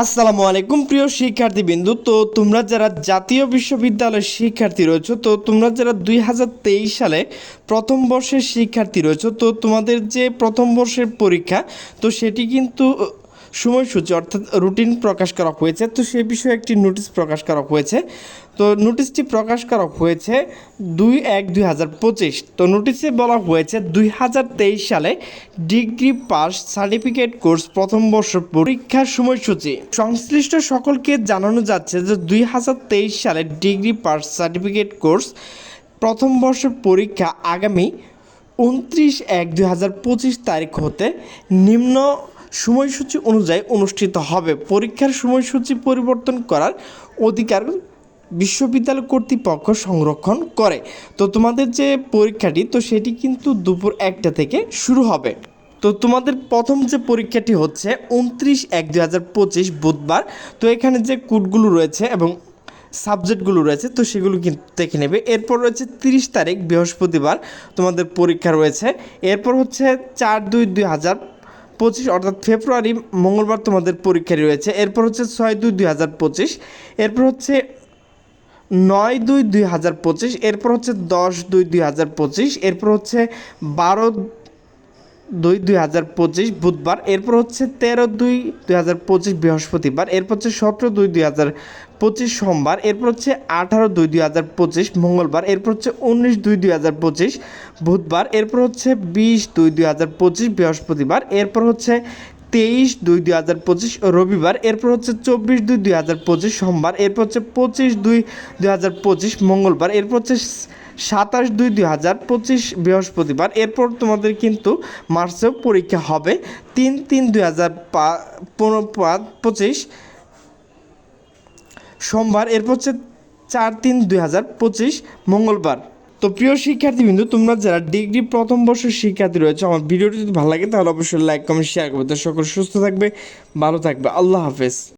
আসসালামু আলাইকুম, প্রিয় শিক্ষার্থীবৃন্দু। তো তোমরা যারা জাতীয় বিশ্ববিদ্যালয়ের শিক্ষার্থী রয়েছো, তো তোমরা যারা দুই হাজার তেইশ সালে প্রথম বর্ষের শিক্ষার্থী রয়েছো, তো তোমাদের যে প্রথম বর্ষের পরীক্ষা, তো সেটি কিন্তু সময়সূচি অর্থাৎ রুটিন প্রকাশ করা হয়েছে। তো সে বিষয়ে একটি নোটিশ প্রকাশ করা হয়েছে। তো নোটিশটি প্রকাশ করা হয়েছে দুই এক দুই হাজার পঁচিশ। তো নোটিশে বলা হয়েছে দুই হাজার তেইশ সালে ডিগ্রি পাস সার্টিফিকেট কোর্স প্রথম বর্ষ পরীক্ষার সময়সূচি। সংশ্লিষ্ট সকলকে জানানো যাচ্ছে যে দুই হাজার তেইশ সালে ডিগ্রি পাস সার্টিফিকেট কোর্স প্রথম বর্ষের পরীক্ষা আগামী উনত্রিশ এক দুই হাজার পঁচিশ তারিখ হতে নিম্ন সময়সূচি অনুযায়ী অনুষ্ঠিত হবে। পরীক্ষার সময়সূচি পরিবর্তন করার অধিকার বিশ্ববিদ্যালয় কর্তৃপক্ষ সংরক্ষণ করে। তো তোমাদের যে পরীক্ষাটি, তো সেটি কিন্তু দুপুর একটা থেকে শুরু হবে। তো তোমাদের প্রথম যে পরীক্ষাটি হচ্ছে উনত্রিশ এক দুই হাজার পঁচিশ বুধবার। তো এখানে যে কোডগুলো রয়েছে এবং সাবজেক্টগুলো রয়েছে, তো সেগুলো কিন্তু দেখে নেবে। এরপর রয়েছে তিরিশ তারিখ, বৃহস্পতিবার তোমাদের পরীক্ষা রয়েছে। এরপর হচ্ছে চার দুই দুই হাজার পঁচিশ অর্থাৎ ফেব্রুয়ারি, মঙ্গলবার তোমাদের পরীক্ষা রয়েছে। এরপর হচ্ছে ছয় দুই দুই হাজার পঁচিশ, এরপর হচ্ছে নয় দুই দুই হাজার পঁচিশ, এরপর হচ্ছে দশ দুই দুই হাজার পঁচিশ, এরপর হচ্ছে বারো দুই দুই হাজার পঁচিশ বুধবার, এরপর হচ্ছে তেরো দুই দুই হাজার পঁচিশ বৃহস্পতিবার, এরপর হচ্ছে সতেরো দুই দুই হাজার পঁচিশ সোমবার, এরপর হচ্ছে আঠারো দুই দুই হাজার পঁচিশ মঙ্গলবার, এরপর হচ্ছে উনিশ দুই দুই হাজার পঁচিশ বুধবার, এরপর হচ্ছে বিশ দুই দুই হাজার পঁচিশ বৃহস্পতিবার, এরপর হচ্ছে তেইশ দুই দুই হাজার পঁচিশ রবিবার, এরপর হচ্ছে চব্বিশ দুই দুই হাজার পঁচিশ সোমবার, এরপর হচ্ছে পঁচিশ দুই দুই হাজার পঁচিশ মঙ্গলবার, এরপর হচ্ছে সাতাশ দুই দুই হাজার পঁচিশ বৃহস্পতিবার, এরপর তোমাদের কিন্তু মার্চেও পরীক্ষা হবে তিন তিন দুই হাজার পনেরো পঁচিশ সোমবার, এরপর হচ্ছে চার তিন দুই হাজার পঁচিশ মঙ্গলবার। তো প্রিয় শিক্ষার্থীবৃন্দু, তোমরা যারা ডিগ্রি প্রথম বর্ষের শিক্ষার্থী রয়েছে, আমার ভিডিওটি যদি ভালো লাগে, তাহলে অবশ্যই লাইক কমেন্ট শেয়ার করবে। তো সকল সুস্থ থাকবে, ভালো থাকবে। আল্লাহ হাফেজ।